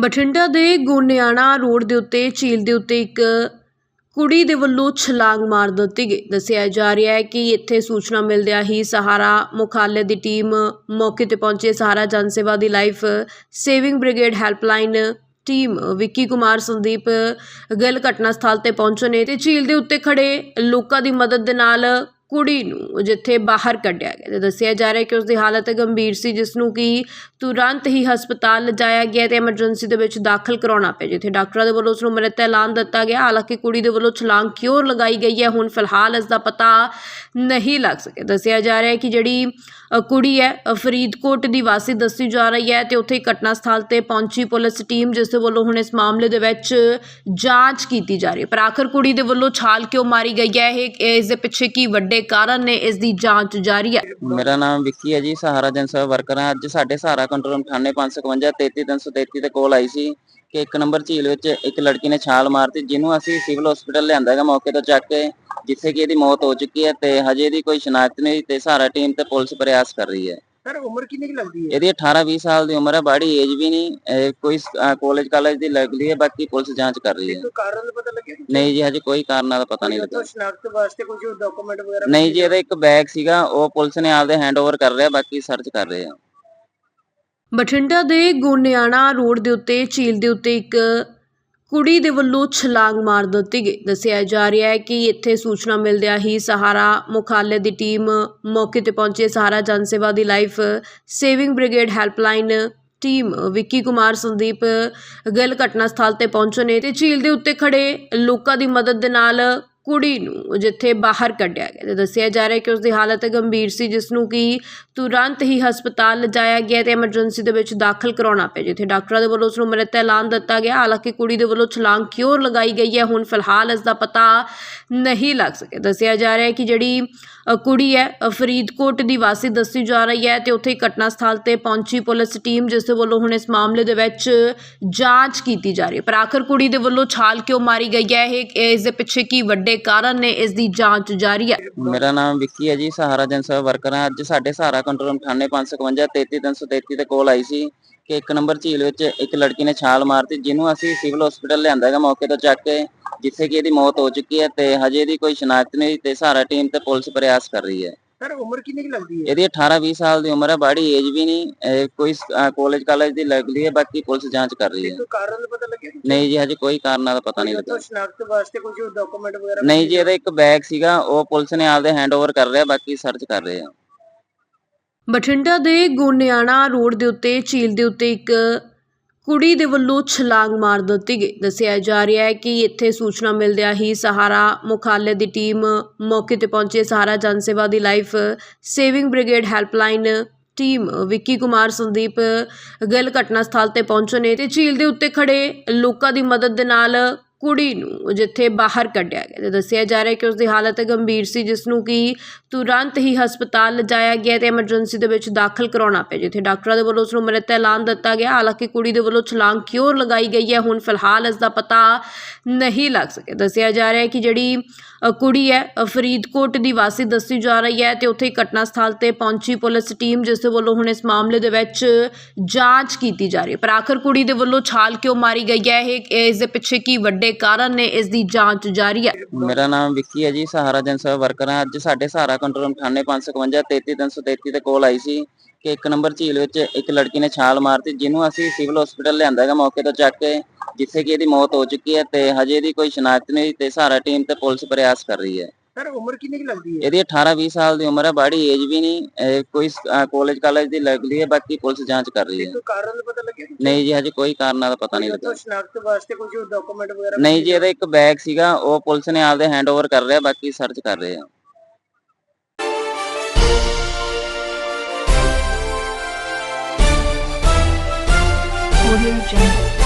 ਬਠਿੰਡਾ ਦੇ ਗੋਨਿਆਣਾ ਰੋਡ ਦੇ ਉੱਤੇ, ਝੀਲ ਦੇ ਉੱਤੇ ਇੱਕ ਕੁੜੀ ਦੇ ਵੱਲੋਂ ਛਲਾਂਗ ਮਾਰ ਦਿੱਤੀ ਗਈ। ਦੱਸਿਆ ਜਾ ਰਿਹਾ ਹੈ ਕਿ ਇੱਥੇ ਸੂਚਨਾ ਮਿਲਦਿਆਂ ਹੀ ਸਹਾਰਾ ਮੁਖਾਲੇ ਦੀ ਟੀਮ ਮੌਕੇ ਤੇ ਪਹੁੰਚੀ। ਸਹਾਰਾ ਜਨ ਸੇਵਾ ਦੀ life saving brigade helpline team Vicky Kumar, Sandeep Gill ਘਟਨਾ ਸਥਲ ਤੇ ਪਹੁੰਚੇ ਨੇ ਤੇ ਝੀਲ ਦੇ ਉੱਤੇ ਖੜੇ ਲੋਕਾਂ ਦੀ ਮਦਦ ਦੇ ਨਾਲ ਕੁੜੀ ਨੂੰ ਜਿੱਥੇ ਬਾਹਰ ਕੱਢਿਆ ਗਿਆ। ਤੇ ਦੱਸਿਆ ਜਾ ਰਿਹਾ ਕਿ ਉਸ ਦੀ ਹਾਲਤ ਗੰਭੀਰ ਸੀ, ਜਿਸ ਨੂੰ ਕਿ ਤੁਰੰਤ ਹੀ ਹਸਪਤਾਲ ਲਿਜਾਇਆ ਗਿਆ ਤੇ ਐਮਰਜੈਂਸੀ ਦੇ ਵਿੱਚ ਦਾਖਲ ਕਰਾਉਣਾ ਪਿਆ, ਜਿੱਥੇ ਡਾਕਟਰਾਂ ਦੇ ਵੱਲੋਂ ਉਸ ਨੂੰ ਮ੍ਰਿਤ ਐਲਾਨ ਦਿੱਤਾ ਗਿਆ। ਹਾਲਾਂਕਿ ਕੁੜੀ ਦੇ ਵੱਲੋਂ ਛਲਾਂਗ ਕਿਉਂ ਲਗਾਈ ਗਈ ਹੈ, ਹੁਣ ਫਿਲਹਾਲ ਇਸ ਦਾ ਪਤਾ ਨਹੀਂ ਲੱਗ ਸਕਿਆ। ਦੱਸਿਆ ਜਾ ਰਿਹਾ ਹੈ ਕਿ ਜਿਹੜੀ ਕੁੜੀ ਹੈ ਫਰੀਦਕੋਟ ਦੀ ਵਾਸੀ ਦੱਸੀ ਜਾ ਰਹੀ ਹੈ ਤੇ ਉੱਥੇ ਘਟਨਾ ਸਥਲ ਤੇ ਪਹੁੰਚੀ ਪੁਲਿਸ ਟੀਮ, ਜਿਸ ਦੇ ਵੱਲੋਂ ਹੁਣ ਇਸ ਮਾਮਲੇ ਦੇ ਵਿੱਚ ਜਾਂਚ ਕੀਤੀ ਜਾ ਰਹੀ ਹੈ। ਪਰ ਆਖਰ ਕੁੜੀ ਦੇ ਵੱਲੋਂ ਛਾਲ ਕਿਉਂ ਮਾਰੀ ਗਈ ਹੈ? ਇਹ, ਇਸ ਦੇ ਪਿੱਛੇ ਕੀ ਵੱਡੇ ਕਾਰਨ ਨੇ ਇਸ ਦੀ ਜਾਂਚ ਜਾਰੀ ਹੈ। ਮੇਰਾ ਨਾਮ ਵਿੱਕੀ ਹੈ ਜੀ, ਸਹਾਰਾ ਜਨ ਵਰਕਰ ਹਾਂ। ਅੱਜ ਸਾਡੇ ਸਹਾਰਾ ਕੰਟਰੋਲ 98551 33333 ਤੇ ਕੋਲ ਆਈ ਸੀ ਕਿ ਇੱਕ ਨੰਬਰ ਝੀਲ ਵਿੱਚ ਇੱਕ ਲੜਕੀ ਨੇ ਛਾਲ ਮਾਰਤੀ, ਜਿਹਨੂੰ ਅਸੀਂ ਸਿਵਲ ਹਸਪੀਟਲ ਲਿਆਂਦਾ ਹੈਗਾ ਮੌਕੇ ਤੋਂ ਚੱਕ ਕੇ, ਜਿੱਥੇ ਕਿ ਇਹਦੀ ਮੌਤ ਹੋ ਚੁੱਕੀ ਹੈ ਤੇ ਹਜੇ ਇਹਦੀ ਕੋਈ ਸ਼ਨਾਖਤ ਨਹੀਂ ਤੇ ਸਹਾਰਾ ਟੀਮ ਤੇ ਪੁਲਿਸ ਪ੍ਰਯਾਸ ਕਰ ਰਹੀ ਹੈ। ਸਰ ਉਮਰ ਕਿੰਨੀ ਕੁ ਲੱਗਦੀ ਹੈ? ਇਹਦੀ 18 20 ਸਾਲ ਦੀ ਉਮਰ ਹੈ ਬਾੜੀ ਏਜ ਵੀ ਨਹੀਂ ਇਹ ਕੋਈ ਕਾਲਜ ਕਾਲਜ ਦੀ ਲੱਗਦੀ ਹੈ ਬਾਕੀ ਪੁਲਿਸ ਜਾਂਚ ਕਰ ਰਹੀ ਹੈ। ਕੋਈ ਕਾਰਨ ਦਾ ਪਤਾ ਲੱਗਿਆ ਨਹੀਂ ਜੀ ਹਜੇ ਕੋਈ ਕਾਰਨਾਂ ਦਾ ਪਤਾ ਨਹੀਂ ਲੱਗਾ ਸ਼ਨਾਖਤ ਵਾਸਤੇ ਕੁਝ ਡਾਕੂਮੈਂਟ ਵਗੈਰਾ ਨਹੀਂ ਜੀ ਇਹਦਾ ਇੱਕ ਬੈਗ ਸੀਗਾ ਉਹ ਪੁਲਿਸ ਨੇ ਆਪਦੇ ਹੈਂਡਓਵਰ ਕਰ ਰਿਹਾ ਬਾਕੀ ਸਰਚ ਕਰ ਰਹੇ ਆ। ਬਠਿੰਡਾ ਦੇ ਗੋਨਿਆਣਾ ਰੋਡ ਦੇ ਉੱਤੇ ਝੀਲ ਦੇ ਉੱਤੇ ਇੱਕ ਕੁੜੀ ਦੇ ਵੱਲੋਂ ਛਲਾਂਗ ਮਾਰ ਦਿੱਤੀ ਗਈ। ਦੱਸਿਆ ਜਾ ਰਿਹਾ ਹੈ ਕਿ ਇੱਥੇ ਸੂਚਨਾ ਮਿਲਦਿਆਂ ਹੀ ਸਹਾਰਾ ਮੁਖਾਲੇ ਦੀ ਟੀਮ ਮੌਕੇ ਤੇ ਪਹੁੰਚੀ। ਸਹਾਰਾ ਜਨ ਸੇਵਾ ਦੀ life saving brigade helpline team Vicky Kumar, Sandeep Gill ਘਟਨਾ ਸਥਲ ਤੇ ਪਹੁੰਚੇ ਨੇ ਤੇ ਝੀਲ ਦੇ ਉੱਤੇ ਖੜੇ ਲੋਕਾਂ ਦੀ ਮਦਦ ਦੇ ਨਾਲ ਕੁੜੀ ਨੂੰ ਜਿੱਥੇ ਬਾਹਰ ਕੱਢਿਆ ਗਿਆ ਤੇ ਦੱਸਿਆ ਜਾ ਰਿਹਾ ਕਿ ਉਸ ਦੀ ਹਾਲਤ ਗੰਭੀਰ ਸੀ, ਜਿਸ ਨੂੰ ਕਿ ਤੁਰੰਤ ਹੀ ਹਸਪਤਾਲ ਲਿਜਾਇਆ ਗਿਆ ਤੇ ਐਮਰਜੈਂਸੀ ਦੇ ਵਿੱਚ ਦਾਖਲ ਕਰਾਉਣਾ ਪਿਆ, ਜਿੱਥੇ ਡਾਕਟਰਾਂ ਦੇ ਵੱਲੋਂ ਉਸ ਨੂੰ ਮ੍ਰਿਤ ਐਲਾਨ ਦਿੱਤਾ ਗਿਆ। ਹਾਲਾਂਕਿ ਕੁੜੀ ਦੇ ਵੱਲੋਂ ਛਲਾਂਗ ਕਿਉਂ ਲਗਾਈ ਗਈ ਹੈ, ਹੁਣ ਫਿਲਹਾਲ ਇਸ ਦਾ ਪਤਾ ਨਹੀਂ ਲੱਗ ਸਕਿਆ। ਦੱਸਿਆ ਜਾ ਰਿਹਾ ਹੈ ਕਿ ਜਿਹੜੀ ਕੁੜੀ ਹੈ ਫਰੀਦਕੋਟ ਦੀ ਵਾਸੀ ਦੱਸੀ ਜਾ ਰਹੀ ਹੈ ਤੇ ਉੱਥੇ ਘਟਨਾ ਸਥਲ ਤੇ ਪਹੁੰਚੀ ਪੁਲਿਸ ਟੀਮ, ਜਿਸ ਦੇ ਵੱਲੋਂ ਹੁਣ ਇਸ ਮਾਮਲੇ ਦੇ ਵਿੱਚ ਜਾਂਚ ਕੀਤੀ ਜਾ ਰਹੀ ਹੈ। ਪਰ ਆਖਰ ਕੁੜੀ ਦੇ ਵੱਲੋਂ ਛਾਲ ਕਿਉਂ ਮਾਰੀ ਗਈ ਹੈ? ਇਹ, ਇਸ ਦੇ ਪਿੱਛੇ ਕੀ ਵੱਡੇ ਕਾਰਨ ਨੇ ਇਸ ਦੀ ਜਾਂਚ ਜਾਰੀ ਹੈ। ਮੇਰਾ ਨਾਮ ਵਿੱਕੀ ਹੈ ਜੀ, ਸਹਾਰਾ ਜਨ ਵਰਕਰ ਹਾਂ। ਅੱਜ ਸਾਡੇ ਸਹਾਰਾ ਕੰਟਰੋਲ 98551 33333 ਤੇ ਕੋਲ ਆਈ ਸੀ ਕਿ ਇੱਕ ਨੰਬਰ ਝੀਲ ਵਿੱਚ ਇੱਕ ਲੜਕੀ ਨੇ ਛਾਲ ਮਾਰਤੀ, ਜਿਹਨੂੰ ਅਸੀਂ ਸਿਵਲ ਹਸਪੀਟਲ ਲਿਆਂਦਾ ਹੈਗਾ ਮੌਕੇ ਤੋਂ ਚੱਕ ਕੇ, ਜਿੱਥੇ ਕਿ ਇਹਦੀ ਮੌਤ ਹੋ ਚੁੱਕੀ ਹੈ ਤੇ ਹਜੇ ਇਹਦੀ ਕੋਈ ਸ਼ਨਾਖਤ ਨਹੀਂ ਤੇ ਸਹਾਰਾ ਟੀਮ ਤੇ ਪੁਲਿਸ ਪ੍ਰਯਾਸ ਕਰ ਰਹੀ ਹੈ। ਸਰ ਉਮਰ ਕਿੰਨੀ ਕੁ ਲੱਗਦੀ ਹੈ? ਇਹਦੀ 18 20 ਸਾਲ ਦੀ ਉਮਰ ਹੈ ਬਾੜੀ ਏਜ ਵੀ ਨਹੀਂ ਇਹ ਕੋਈ ਕਾਲਜ ਕਾਲਜ ਦੀ ਲੱਗਦੀ ਹੈ ਬਾਕੀ ਪੁਲਿਸ ਜਾਂਚ ਕਰ ਰਹੀ ਹੈ। ਕੋਈ ਕਾਰਨ ਦਾ ਪਤਾ ਲੱਗਿਆ ਨਹੀਂ ਜੀ ਹਜੇ ਕੋਈ ਕਾਰਨਾਂ ਦਾ ਪਤਾ ਨਹੀਂ ਲੱਗਾ ਸ਼ਨਾਖਤ ਵਾਸਤੇ ਕੁਝ ਡਾਕੂਮੈਂਟ ਵਗੈਰਾ ਨਹੀਂ ਜੀ ਇਹਦਾ ਇੱਕ ਬੈਗ ਸੀਗਾ ਉਹ ਪੁਲਿਸ ਨੇ ਆਪਦੇ ਹੈਂਡਓਵਰ ਕਰ ਰਿਹਾ ਬਾਕੀ ਸਰਚ ਕਰ ਰਹੇ ਆ। ਬਠਿੰਡਾ ਦੇ ਗੋਨਿਆਣਾ ਰੋਡ ਦੇ ਉੱਤੇ ਝੀਲ ਦੇ ਉੱਤੇ ਇੱਕ ਕੁੜੀ ਦੇ ਵੱਲੋਂ ਛਲਾਂਗ ਮਾਰ ਦਿੱਤੀ ਗਈ। ਦੱਸਿਆ ਜਾ ਰਿਹਾ ਹੈ ਕਿ ਇੱਥੇ ਸੂਚਨਾ ਮਿਲਦਿਆਂ ਹੀ ਸਹਾਰਾ ਮੁਖਾਲੇ ਦੀ ਟੀਮ ਮੌਕੇ ਤੇ ਪਹੁੰਚੀ। ਸਹਾਰਾ ਜਨ ਸੇਵਾ ਦੀ life saving brigade helpline team Vicky Kumar, Sandeep Gill ਘਟਨਾ ਸਥਲ ਤੇ ਪਹੁੰਚੇ ਨੇ ਤੇ ਝੀਲ ਦੇ ਉੱਤੇ ਖੜੇ ਲੋਕਾਂ ਦੀ ਮਦਦ ਦੇ ਨਾਲ ਕੁੜੀ ਨੂੰ ਜਿੱਥੇ ਬਾਹਰ ਕੱਢਿਆ ਗਿਆ ਤੇ ਦੱਸਿਆ ਜਾ ਰਿਹਾ ਕਿ ਉਸ ਦੀ ਹਾਲਤ ਗੰਭੀਰ ਸੀ, ਜਿਸ ਨੂੰ ਕਿ ਤੁਰੰਤ ਹੀ ਹਸਪਤਾਲ ਲਿਜਾਇਆ ਗਿਆ ਤੇ ਐਮਰਜੈਂਸੀ ਦੇ ਵਿੱਚ ਦਾਖਲ ਕਰਾਉਣਾ ਪਿਆ, ਜਿੱਥੇ ਡਾਕਟਰਾਂ ਦੇ ਵੱਲੋਂ ਉਸ ਨੂੰ ਮ੍ਰਿਤ ਐਲਾਨ ਦਿੱਤਾ ਗਿਆ। ਹਾਲਾਂਕਿ ਕੁੜੀ ਦੇ ਵੱਲੋਂ ਛਲਾਂਗ ਕਿਉਂ ਲਗਾਈ ਗਈ ਹੈ, ਹੁਣ ਫਿਲਹਾਲ ਇਸ ਦਾ ਪਤਾ ਨਹੀਂ ਲੱਗ ਸਕਿਆ। ਦੱਸਿਆ ਜਾ ਰਿਹਾ ਹੈ ਕਿ ਜਿਹੜੀ ਕੁੜੀ ਹੈ ਫਰੀਦਕੋਟ ਦੀ ਵਾਸੀ ਦੱਸੀ ਜਾ ਰਹੀ ਹੈ ਤੇ ਉੱਥੇ ਹੀ ਘਟਨਾ ਸਥਲ ਤੇ ਪਹੁੰਚੀ ਪੁਲਿਸ ਟੀਮ, ਜਿਸ ਦੇ ਵੱਲੋਂ ਹੁਣ ਇਸ ਮਾਮਲੇ ਦੇ ਵਿੱਚ ਜਾਂਚ ਕੀਤੀ ਜਾ ਰਹੀ ਹੈ। ਪਰ ਆਖਰ ਕੁੜੀ ਦੇ ਵੱਲੋਂ ਛਾਲ ਕਿਉਂ ਮਾਰੀ ਗਈ ਹੈ? ਇਹ, ਇਸ ਦੇ ਪਿੱਛੇ ਕੀ ਵੱਡੇ ਕਾਰਨ ਨੇ ਇਸ ਦੀ ਜਾਂਚ ਜਾਰੀ ਹੈ। ਮੇਰਾ ਨਾਮ ਵਿੱਕੀ ਹੈ ਜੀ, ਸਹਾਰਾ ਜਨ ਵਰਕਰ ਹਾਂ। ਅੱਜ ਸਾਡੇ ਸਹਾਰਾ ਕੰਟਰੋਲ 98551 33333 ਤੇ ਕੋਲ ਆਈ ਸੀ ਕਿ ਇੱਕ ਨੰਬਰ ਝੀਲ ਵਿੱਚ ਇੱਕ ਲੜਕੀ ਨੇ ਛਾਲ ਮਾਰਤੀ, ਜਿਹਨੂੰ ਅਸੀਂ ਸਿਵਲ ਹਸਪੀਟਲ ਲਿਆਂਦਾ ਹੈਗਾ ਮੌਕੇ ਤੋਂ ਚੱਕ ਕੇ, ਜਿੱਥੇ ਕਿ ਇਹਦੀ ਮੌਤ ਹੋ ਚੁੱਕੀ ਹੈ ਤੇ ਹਜੇ ਇਹਦੀ ਕੋਈ ਸ਼ਨਾਖਤ ਨਹੀਂ ਤੇ ਸਹਾਰਾ ਟੀਮ ਤੇ ਪੁਲਿਸ ਪ੍ਰਯਾਸ ਕਰ ਰਹੀ ਹੈ। ਸਰ ਉਮਰ ਕਿੰਨੀ ਕੁ ਲੱਗਦੀ ਹੈ? ਇਹਦੀ 18 20 ਸਾਲ ਦੀ ਉਮਰ ਹੈ ਬਾੜੀ ਏਜ ਵੀ ਨਹੀਂ ਇਹ ਕੋਈ ਕਾਲਜ ਕਾਲਜ ਦੀ ਲੱਗਦੀ ਹੈ ਬਾਕੀ ਪੁਲਿਸ ਜਾਂਚ ਕਰ ਰਹੀ ਹੈ। ਕੋਈ ਕਾਰਨ ਦਾ ਪਤਾ ਲੱਗਿਆ ਨਹੀਂ ਜੀ ਹਜੇ ਕੋਈ ਕਾਰਨਾਂ ਦਾ ਪਤਾ ਨਹੀਂ ਲੱਗਾ ਸ਼ਨਾਖਤ ਵਾਸਤੇ ਕੁਝ ਡਾਕੂਮੈਂਟ ਵਗੈਰਾ ਨਹੀਂ ਜੀ ਇਹਦਾ ਇੱਕ ਬੈਗ ਸੀਗਾ ਉਹ ਪੁਲਿਸ ਨੇ ਆਪਦੇ ਹੈਂਡਓਵਰ ਕਰ ਰਿਹਾ ਬਾਕੀ ਸਰਚ ਕਰ ਰਹੇ ਆ। Audio Jungle.